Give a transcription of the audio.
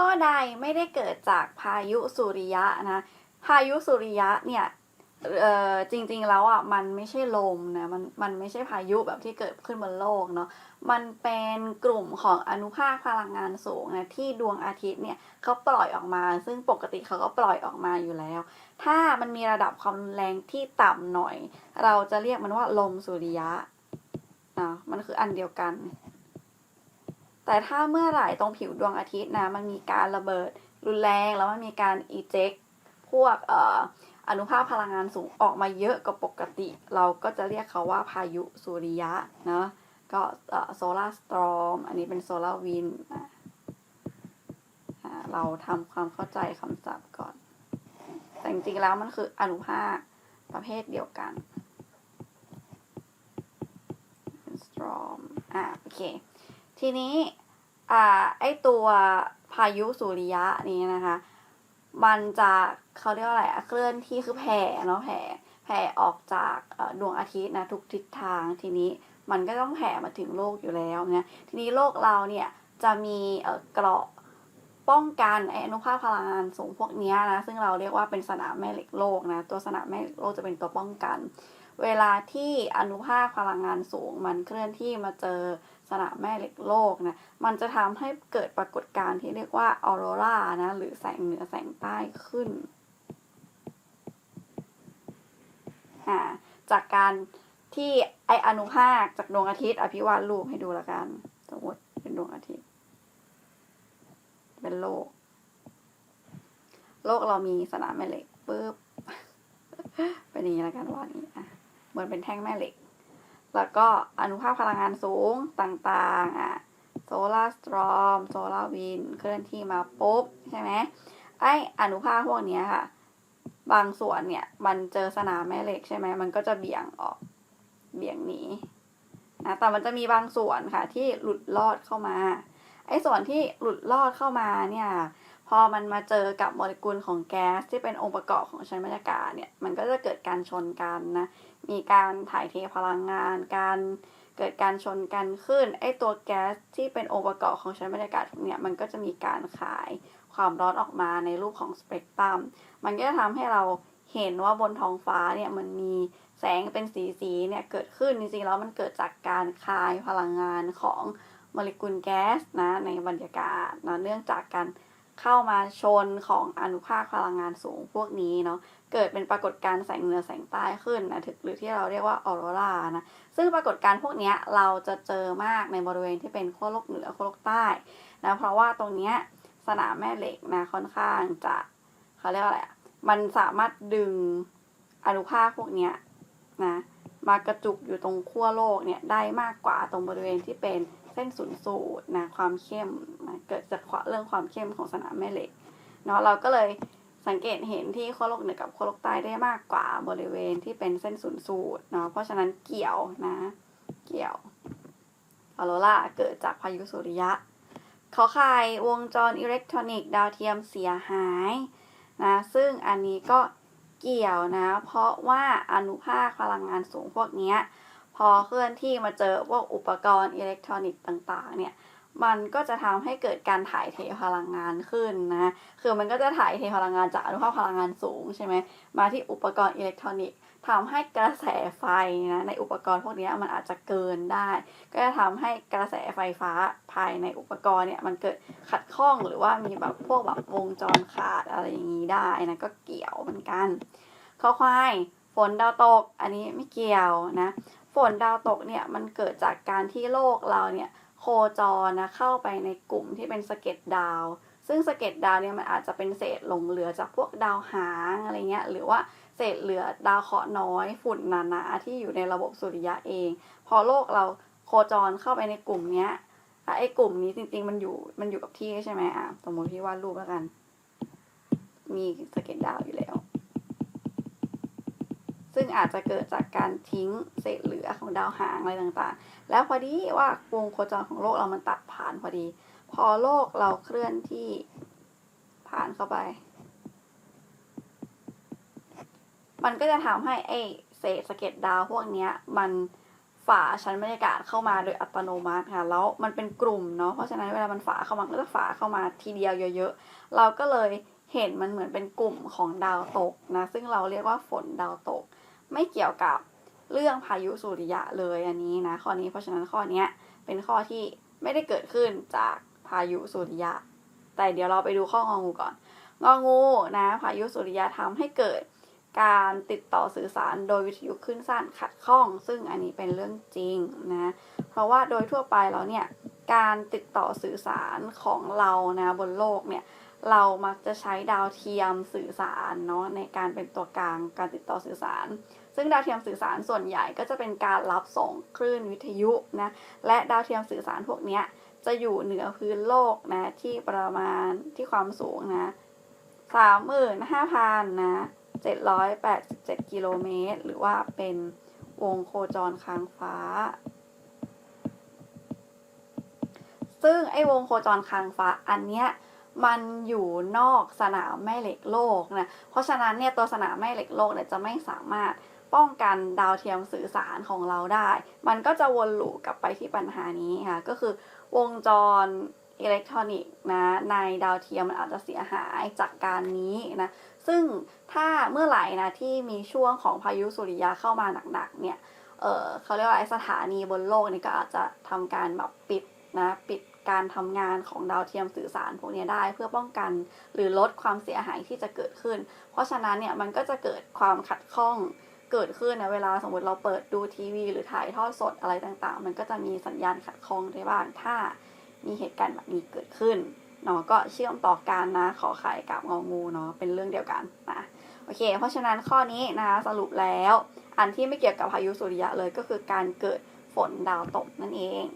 ข้อใดไม่ได้เกิดจากพายุสุริยะนะ พายุสุริยะเนี่ยเออจริงๆแล้วอะมันไม่ใช่ลมนะมันมันไม่ใช่พายุแบบที่เกิดขึ้นบนโลกเนาะมันเป็นกลุ่มของอนุภาคพลังงานสูงนะที่ดวงอาทิตย์เนี่ยเขาปล่อยออกมา ซึ่งปกติเขาก็ปล่อยออกมาอยู่แล้ว ถ้ามันมีระดับความแรงที่ต่ำหน่อย เราจะเรียกมันว่าลมสุริยะนะมันคืออันเดียวกัน แต่ถ้าเมื่อไหร่ตรงผิวดวงอาทิตย์นะมันมีการระเบิดรุนแรงแล้วมันมีการอีเจ็คพวกเอ่ออนุภาคพลังงานสูงออกมาเยอะกว่าปกติ เราก็จะเรียกเขาว่าพายุสุริยะเนาะก็โซลาร์สตรอมอันนี้เป็นโซลาร์วินเราทำความเข้าใจคำศัพท์ก่อน แต่จริงๆแล้วมันคืออนุภาคประเภทเดียวกันเป็นสตรอมอะโอเค ทีนี้อ่าไอตัวพายุสุริยะนี้นะคะ มันจะเขาเรียกว่าอะไรอะเคลื่อนที่คือแผ่เนาะแผ่แผ่ออกจากดวงอาทิตย์นะทุกทิศทางทีนี้มันก็ต้องแผ่มาถึงโลกอยู่แล้วเนี่ยทีนี้โลกเราเนี่ยจะมีเอ่อกราะป้องกันไออนุภาคพลังงานสูงพวกนี้นะซึ่งเราเรียกว่าเป็นสนามแม่เหล็กโลกนะตัวสนามแม่เหล็กโลกจะเป็นตัวป้องกัน เวลาที่อนุภาคพลังงานสูงมันเคลื่อนที่มาเจอ สนามแม่เหล็กโลกนะ มันจะทำให้เกิดปรากฏการณ์ที่เรียกว่าออโรรานะ หรือแสงเหนือแสงใต้ขึ้น จากการที่ไออนุภาคจากดวงอาทิตย์อภิวาดรูปให้ดูละกัน สมมติเป็นดวงอาทิตย์ เป็นโลก โลกเรามีสนามแม่เหล็กปุ๊บ เป็นอย่างนี้ละกันว่านี้อะเหมือนเป็นแท่งแม่เหล็ก แล้วก็อนุภาคพลังงานสูงต่างๆอะโซลาร์สตรอมโซลาร์วินเคลื่อนที่มาปุ๊บ ใช่ไหมไออนุภาคพวกนี้ค่ะ บางส่วนเนี่ย มันเจอสนามแม่เหล็กใช่ไหมมันก็จะเบี่ยงออกเบี่ยงหนีนะแต่มันจะมีบางส่วนค่ะที่หลุดลอดเข้ามา ไอ้ส่วนที่หลุดลอดเข้ามาเนี่ย พอมันมาเจอกับโมเลกุลของแก๊สที่เป็นองค์ประกอบของชั้นบรรยากาศเนี่ยมันก็จะเกิดการชนกันนะมีการถ่ายเทพลังงาน การเกิดการชนกันขึ้นไอ้ตัวแก๊สที่เป็นองค์ประกอบของชั้นบรรยากาศพวกเนี่ยมันก็จะมีการขายความร้อนออกมาในรูปของสเปกตรัมมันก็จะทำให้เราเห็นว่าบนท้องฟ้าเนี่ยมันมีแสงเป็นสีสีเนี่ยเกิดขึ้นจริงๆแล้วมันเกิดจากการคายพลังงานของโมเลกุลแก๊สนะในบรรยากาศนะเนื่องจากการ เข้ามาชนของอนุภาคพลังงานสูงพวกนี้เนาะเกิดเป็นปรากฏการณ์แสงเหนือแสงใต้ขึ้นนะถึกหรือที่เราเรียกว่าออโรรานะซึ่งปรากฏการณ์พวกนี้เราจะเจอมากในบริเวณที่เป็นขั้วโลกเหนือขั้วโลกใต้นะเพราะว่าตรงเนี้ยสนามแม่เหล็กนะค่อนข้างจะเขาเรียกว่าอะไรอะมันสามารถดึงอนุภาคพวกเนี้ยนะมากระจุกอยู่ตรงขั้วโลกเนี่ยได้มากกว่าตรงบริเวณที่เป็น ส้นศูนย์สูตรนะความเข้มนะเกิดจากเรื่องความเข้มของสนามแม่เหล็กเนาะเราก็เลยสังเกตเห็นที่ขั้วโลกเหนือกับขั้วโลกใต้ได้มากกว่าบริเวณที่เป็นเส้นศูนย์สูตรเนาะเพราะฉะนั้นเกี่ยวนะ เกี่ยวออโรราเกิดจากพายุสุริยะเขอไข่วงจรอิเล็กทรอนิกส์ดาวเทียมเสียหายนะซึ่งอันนี้ก็เกี่ยวนะ เพราะว่าอนุภาคพลังงานสูงพวกเนี้ย พอเคลื่อนที่มาเจอพวกอุปกรณ์อิเล็กทรอนิกส์ต่างๆ เนี่ย มันก็จะทำให้เกิดการถ่ายเทพลังงานขึ้นนะ คือมันก็จะถ่ายเทพลังงานจากอนุภาคพลังงานสูงใช่ไหม มาที่อุปกรณ์อิเล็กทรอนิกส์ทำให้กระแสไฟนะในอุปกรณ์พวกนี้มันอาจจะเกินได้ ก็จะทำให้กระแสไฟฟ้าภายในอุปกรณ์เนี่ยมันเกิดขัดข้องหรือว่ามีแบบพวกแบบวงจรขาดอะไรอย่างนี้ได้นะก็เกี่ยวเหมือนกันข้อควาย นดาวตกอันนี้ไม่เกี่ยวนะฝนดาวตกเนี่ยมันเกิดจากการที่โลกเราเนี่ยโคจรนะเข้าไปในกลุ่มที่เป็นสะเก็ดดาว ซึ่งสะเก็ดดาวเนี่ยมันอาจจะเป็นเศษหลงเหลือจากพวกดาวหางอะไรเงี้ยหรือว่าเศษเหลือดาวเคราะห์น้อยฝุ่นหนาๆที่อยู่ในระบบสุริยะเอง พอโลกเราโคจรเข้าไปในกลุ่มเนี้ยไอ้กลุ่มนี้จริงๆมันอยู่มันอยู่กับที่ใช่ไหมอะสมมติพี่วาดรูปแล้วกัน มีสะเก็ดดาวอยู่แล้ว ซึ่งอาจจะเกิดจากการทิ้งเศษเหลือของดาวหางอะไรต่างๆ แล้วพอดีว่าวงโคจรของโลกเรามันตัดผ่านพอดี พอโลกเราเคลื่อนที่ผ่านเข้าไป มันก็จะทำให้ไอ้เศษสะเก็ดดาวพวกนี้มันฝ่าชั้นบรรยากาศเข้ามาโดยอัตโนมัติค่ะ แล้วมันเป็นกลุ่มเนาะ เพราะฉะนั้นเวลามันฝ่าเข้ามาก็จะฝ่าเข้ามาทีเดียวเยอะๆ เราก็เลยเห็นมันเหมือนเป็นกลุ่มของดาวตกนะ ซึ่งเราเรียกว่าฝนดาวตก ไม่เกี่ยวกับเรื่องพายุสุริยะเลยอันนี้นะข้อนี้เพราะฉะนั้นข้อนี้เป็นข้อที่ไม่ได้เกิดขึ้นจากพายุสุริยะ แต่เดี๋ยวเราไปดูข้ององูก่อน งองูนะพายุสุริยะทำให้เกิดการติดต่อสื่อสารโดยวิทยุคลื่นสั้นขัดข้อง ซึ่งอันนี้เป็นเรื่องจริงนะ เพราะว่าโดยทั่วไปแล้วเนี่ยการติดต่อสื่อสารของเรานะบนโลกเนี่ย เรามักจะใช้ดาวเทียมสื่อสารเนาะในการเป็นตัวกลางการติดต่อสื่อสาร ซึ่งดาวเทียมสื่อสารส่วนใหญ่ก็จะเป็นการรับส่งคลื่นวิทยุนะและดาวเทียมสื่อสารพวกนี้จะอยู่เหนือพื้นโลกนะที่ประมาณที่ความสูงนะสามหมื่นห้าพันนะเจ็ดร้อยแปดสิบเจ็ดกิโลเมตร หรือว่าเป็นวงโคจรค้างฟ้า ซึ่งไอ้วงโคจรค้างฟ้าอันเนี้ย มันอยู่นอกสนามแม่เหล็กโลกนะ เพราะฉะนั้นเนี่ยตัวสนามแม่เหล็กโลกเนี่ยจะไม่สามารถป้องกันดาวเทียมสื่อสารของเราได้ มันก็จะวนลูปกลับไปที่ปัญหานี้ค่ะ ก็คือวงจรอิเล็กทรอนิกส์นะในดาวเทียมมันอาจจะเสียหายจากการนี้นะ ซึ่งถ้าเมื่อไหร่นะที่มีช่วงของพายุสุริยะเข้ามาหนักๆเนี่ย เออเขาเรียกว่าไอ้สถานีบนโลกนี่ก็อาจจะทำการแบบปิดนะปิดการทำงานของดาวเทียมสื่อสารพวกนี้ได้เพื่อป้องกันหรือลดความเสียหายที่จะเกิดขึ้น เพราะฉะนั้นเนี่ยมันก็จะเกิดความขัดข้องเกิดขึ้นนะเวลาสมมติเราเปิดดูทีวี หรือถ่ายทอดสดอะไรต่างๆ มันก็จะมีสัญญาณขัดข้องได้บ้างถ้ามีเหตุการณ์แบบนี้เกิดขึ้นเนาะก็เชื่อมต่อกันนะขอไข่กับงองูเนาะเป็นเรื่องเดียวกันนะโอเค เพราะฉะนั้นข้อนี้นะคะสรุปแล้ว อันที่ไม่เกี่ยวกับพายุสุริยะเลยก็คือการเกิดฝนดาวตกนั่นเอง